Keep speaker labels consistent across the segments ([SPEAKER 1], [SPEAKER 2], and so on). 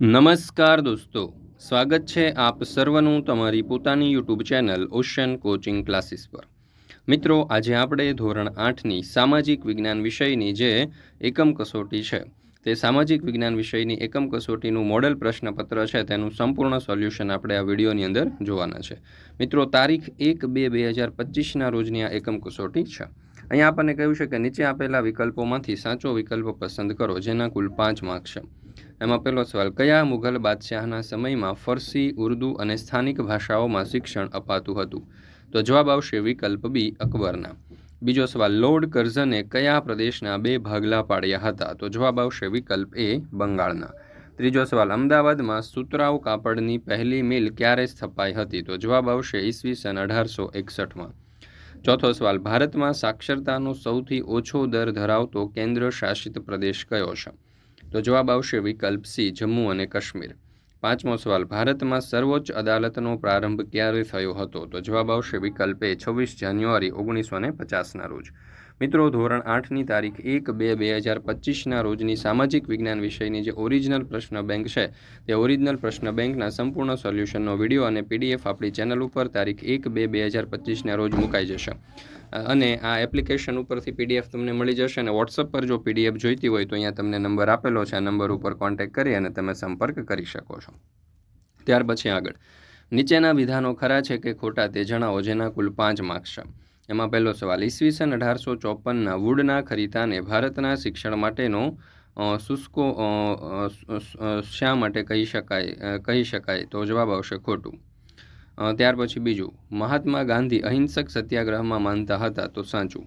[SPEAKER 1] નમસ્કાર દોસ્તો, સ્વાગત છે આપ સર્વનું તમારી પોતાની YouTube channel ocean coaching classes પર. મિત્રો, આજે આપણે ધોરણ આઠની સામાજિક વિજ્ઞાન વિષયની જે એકમ કસોટી છે, તે સામાજિક વિજ્ઞાન વિષયની એકમ કસોટીનું મોડેલ પ્રશ્નપત્ર છે, તેનું સંપૂર્ણ સોલ્યુશન આપણે આ વિડીયોની અંદર જોવાના છે. મિત્રો, તારીખ એક બે બે હજાર પચીસના રોજની આ એકમ કસોટી છે. અહીંયા આપણને કહ્યું છે કે નીચે આપેલા વિકલ્પોમાંથી સાચો વિકલ્પ પસંદ કરો, જેના કુલ પાંચ માર્ક છે. એમાં પહેલો સવાલ, કયા મુઘલ બાદશાહના સમયમાં ફરસી, ઉર્દુ અને સ્થાનિક ભાષાઓમાં શિક્ષણ અપાતું હતું? તો જવાબ આવશે વિકલ્પ બી, અકબરના. બીજો સવાલ, લોર્ડ કર્ઝને કયા પ્રદેશના બે ભાગલા પાડ્યા હતા? તો જવાબ આવશે વિકલ્પ એ, બંગાળના. ત્રીજો સવાલ, અમદાવાદમાં સુતરાઉ કાપડની પહેલી મિલ ક્યારે સ્થપાઈ હતી? તો જવાબ આવશે ઈસવીસન અઢારસો એકસઠમાં. ચોથો સવાલ, ભારતમાં સાક્ષરતાનો સૌથી ઓછો દર ધરાવતો કેન્દ્ર શાસિત પ્રદેશ કયો છે? તો જવાબ આવશે વિકલ્પ સી, જમ્મુ અને કાશ્મીર. પાંચમો સવાલ, ભારતમાં સર્વોચ્ચ અદાલતનો પ્રારંભ ક્યારે થયો હતો? તો જવાબ આવશે વિકલ્પ એ, છવ્વીસ જાન્યુઆરી ઓગણીસો ને પચાસના રોજ. મિત્રો, ધોરણ આઠની તારીખ એક બે બે હજાર પચીસના રોજની સામાજિક વિજ્ઞાન વિષયની જે ઓરિજિનલ પ્રશ્ન બેંક છે, તે ઓરિજિનલ પ્રશ્ન બેંકના સંપૂર્ણ સોલ્યુશનનો વીડિયો અને પીડીએફ આપણી ચેનલ ઉપર તારીખ એક બે બે હજાર પચીસના રોજ મુકાઈ જશે. અને આ એપ્લિકેશન ઉપરથી પીડીએફ તમને મળી જશે અને વોટ્સઅપ પર જો પીડીએફ જોઈતી હોય તો અહીંયા તમને નંબર આપેલો છે. આ નંબર ઉપર કોન્ટેક્ટ કરી અને તમે સંપર્ક કરી શકો છો. ત્યાર પછી આગળ. નીચેના વિધાનો ખરા છે કે ખોટા તે જણાવો જેના કુલ પાંચ માર્ક્સ છે. એમાં પહેલો સવાલ, ઈસવીસન અઢારસો ચોપનના વુડના ખરીતાને ભારતના શિક્ષણ માટેનો શુષ્કો શા માટે કહી શકાય કહી શકાય? તો જવાબ આવશે ખોટું. ત્યાર પછી બીજું, મહાત્મા ગાંધી અહિંસક સત્યાગ્રહમાં માનતા હતા તો સાચું.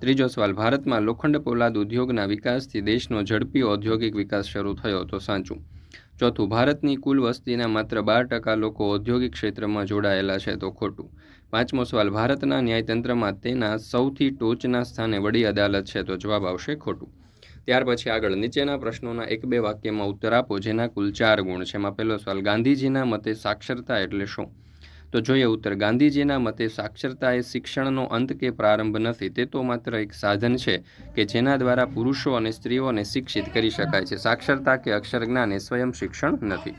[SPEAKER 1] ત્રીજો સવાલ, ભારતમાં લોખંડ પોલાદ ઉદ્યોગના વિકાસથી દેશનો ઝડપી ઔદ્યોગિક વિકાસ શરૂ થયો તો સાચું. ચોથું, ભારતની કુલ વસ્તીના માત્ર બાર ટકા લોકો ઔદ્યોગિક ક્ષેત્રમાં જોડાયેલા છે, તો ખોટું. પાંચમો સવાલ, ભારતના ન્યાયતંત્રમાં તેના સૌથી ટોચના સ્થાને વડી અદાલત છે, તો જવાબ આવશે ખોટું. ત્યાર પછી આગળ, નીચેના પ્રશ્નોના એક બે વાક્યમાં ઉત્તર આપો, જેના કુલ ચાર ગુણ છે. એમાં પહેલો સવાલ, ગાંધીજીના મતે સાક્ષરતા એટલે શું? તો જોઈએ ઉત્તર. ગાંધીજીના મતે સાક્ષરતા એ શિક્ષણનો અંત કે પ્રારંભ નથી, તે તો માત્ર એક સાધન છે કે જેના દ્વારા પુરુષો અને સ્ત્રીઓને શિક્ષિત કરી શકાય છે. સાક્ષરતા કે અક્ષર જ્ઞાન એ સ્વયં શિક્ષણ નથી.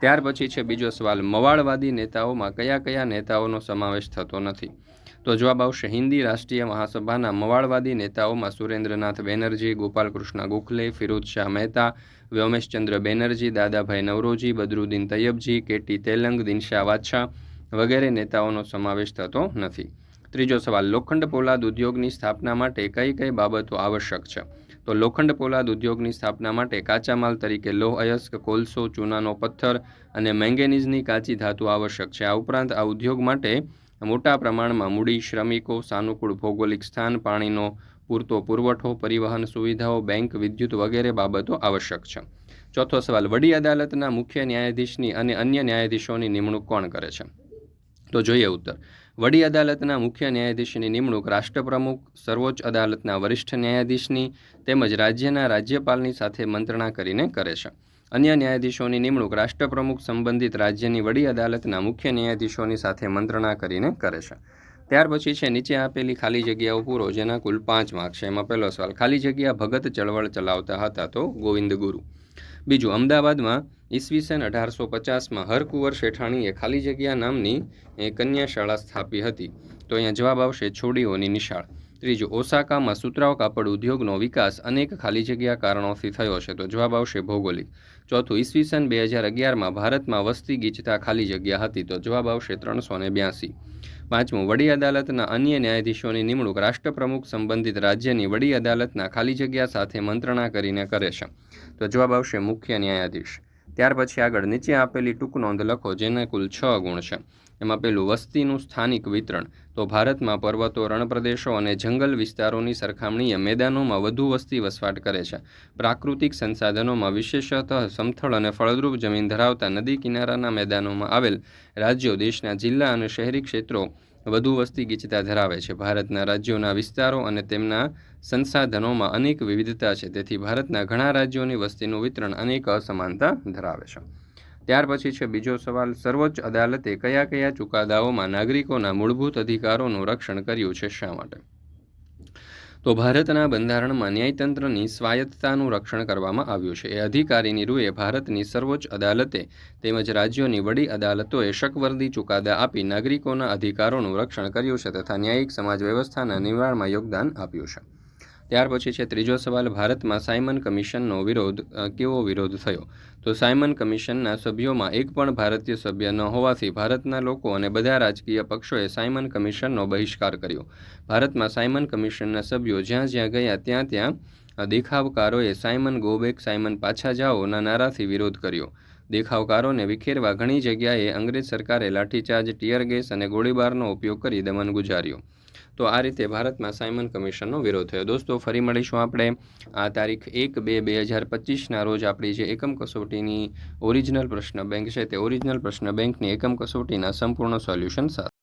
[SPEAKER 1] ત્યાર પછી છે બીજો સવાલ, મવાળવાદી નેતાઓમાં કયા કયા નેતાઓનો સમાવેશ થતો નથી? તો જવાબ આવશે, હિન્દી રાષ્ટ્રીય મહાસભાના મવાળવાદી નેતાઓમાં સુરેન્દ્રનાથ બેનર્જી, ગોપાલકૃષ્ણ ગોખલે, ફિરોજ શાહ મહેતા, વ્યોમેશચંદ્ર બેનર્જી, દાદાભાઈ નવરોજી, બદરુદ્દીન તૈયબજી, કેટી તેલંગ, દિનશા વાદશાહ વગેરે નેતાઓનો સમાવેશ થતો નથી. ત્રીજો સવાલ, લોખંડ પોલાદ ઉદ્યોગની સ્થાપના માટે કઈ કઈ બાબતો આવશ્યક છે? તો લોખંડ પોલાદ ઉદ્યોગની સ્થાપના માટે કાચા માલ તરીકે લોહ, અયસ્ક, કોલસો, ચૂનાનો પથ્થર અને મેંગેનીઝની કાચી ધાતુ આવશ્યક છે. આ ઉપરાંત આ ઉદ્યોગ માટે મોટા પ્રમાણમાં મૂડી, શ્રમિકો, સાનુકૂળ ભૌગોલિક સ્થાન, પાણીનો પૂરતો પુરવઠો, પરિવહન સુવિધાઓ, બેંક, વિદ્યુત વગેરે બાબતો આવશ્યક છે. ચોથો સવાલ, વડી અદાલતના મુખ્ય ન્યાયાધીશની અને અન્ય ન્યાયાધીશોની નિમણૂક કોણ કરે છે? તો જોઈએ ઉત્તર. વડી અદાલતના મુખ્ય ન્યાયાધીશની નિમણૂક રાષ્ટ્રપ્રમુખ, સર્વોચ્ચ અદાલતના વરિષ્ઠ ન્યાયાધીશની તેમજ રાજ્યના રાજ્યપાલની સાથે મંત્રણા કરીને કરે છે. અન્ય ન્યાયાધીશોની નિમણૂક રાષ્ટ્રપ્રમુખ સંબંધિત રાજ્યની વડી અદાલતના મુખ્ય ન્યાયાધીશોની સાથે મંત્રણા કરીને કરે છે. ત્યાર પછી છે, નીચે આપેલી ખાલી જગ્યાઓ પૂરો, જેના કુલ પાંચ માર્ક છે. એમાં પહેલો સવાલ, ખાલી જગ્યા ભગત ચળવળ ચલાવતા હતા તો ગોવિંદ ગુરુ. બીજું, અમદાવાદમાં ઈસવીસન અઢારસો પચાસમાં હરકુંવર શેઠાણીએ ખાલી જગ્યા નામની કન્યા શાળા સ્થાપી હતી. તો અહીંયા જવાબ આવશે છોડીઓની નિશાળ. ત્રીજું, ઓસાકામાં સુતરાવ કાપડ ઉદ્યોગનો વિકાસ અનેક ખાલી જગ્યા કારણોથી થયો છે. તો જવાબ આવશે ભૌગોલિક. ચોથું ઈસવીસન બે હજાર અગિયારમાં ભારતમાં વસ્તી ગીચતા ખાલી જગ્યા હતી. તો જવાબ આવશે ત્રણસો ને બ્યાસી. પાંચમું, વડી અદાલતના અન્ય ન્યાયાધીશોની નિમણૂક રાષ્ટ્રપ્રમુખ સંબંધિત રાજ્યની વડી અદાલતના ખાલી જગ્યા સાથે મંત્રણા કરીને કરે છે. તો જવાબ આવશે મુખ્ય ન્યાયાધીશ. ત્યાર પછી આગળ નીચે આપેલી ટૂંક નોંધ લખો, જેને કુલ છ ગુણ છે. એમાં પેલું, વસ્તીનું સ્થાનિક વિતરણ. તો ભારતમાં પર્વતો, રણપ્રદેશો અને જંગલ વિસ્તારોની સરખામણીએ મેદાનોમાં વધુ વસ્તી વસવાટ કરે છે. પ્રાકૃતિક સંસાધનોમાં વિશેષતઃ સમથળ અને ફળદ્રુપ જમીન ધરાવતા નદી કિનારાના મેદાનોમાં આવેલ રાજ્યો, દેશના જિલ્લા અને શહેરી ક્ષેત્રો વધુ વસ્તી ગીચતા ધરાવે છે. ભારતના રાજ્યોના વિસ્તારો અને તેમના સંસાધનોમાં અનેક વિવિધતા છે. તેથી ભારતના ઘણા રાજ્યોની વસ્તીનું વિતરણ અનેક અસમાનતા ધરાવે છે. ત્યાર પછી છે બીજો સવાલ, સર્વોચ્ચ અદાલતે કયા કયા ચુકાદાઓમાં નાગરિકોના મૂળભૂત અધિકારોનું રક્ષણ કર્યું છે? શા માટે? તો ભારતના બંધારણમાં ન્યાયતંત્રની સ્વાયત્તતાનું રક્ષણ કરવામાં આવ્યું છે. એ અધિકારીની રૂએ ભારતની સર્વોચ્ચ અદાલતે તેમજ રાજ્યોની વડી અદાલતોએ શકવર્દી ચુકાદા આપી નાગરિકોના અધિકારોનું રક્ષણ કર્યું છે તથા ન્યાયિક સમાજ વ્યવસ્થાના નિર્માણમાં યોગદાન આપ્યું છે. ત્યાર પછી છે ત્રીજો સવાલ, ભારતમાં સાયમન કમિશનનો વિરોધ કેવો વિરોધ થયો? તો સાયમન કમિશનના સભ્યોમાં એક પણ ભારતીય સભ્ય ન હોવાથી ભારતના લોકો અને બધા રાજકીય પક્ષોએ સાયમન કમિશનનો બહિષ્કાર કર્યો. ભારતમાં સાયમન કમિશનના સભ્યો જ્યાં જ્યાં ગયા, ત્યાં ત્યાં દેખાવકારોએ સાયમન ગોબેક, સાયમન પાછા જાઓના નારાથી વિરોધ કર્યો. દેખાવકારોને વિખેરવા ઘણી જગ્યાએ અંગ્રેજ સરકારે લાઠીચાર્જ, ટીયર ગેસ અને ગોળીબારનો ઉપયોગ કરી દમન ગુજાર્યો. તો આ રીતે ભારતમાં સાયમન કમિશનનો વિરોધ થયો. દોસ્તો, ફરી મળીશું આપણે. આ તારીખ એક બે બે હજાર પચીસના રોજ આપણી જે એકમ કસોટીની ઓરિજિનલ પ્રશ્ન બેંક છે તે ઓરિજિનલ પ્રશ્ન બેંકની એકમ કસોટીના સંપૂર્ણ સોલ્યુશન સાથે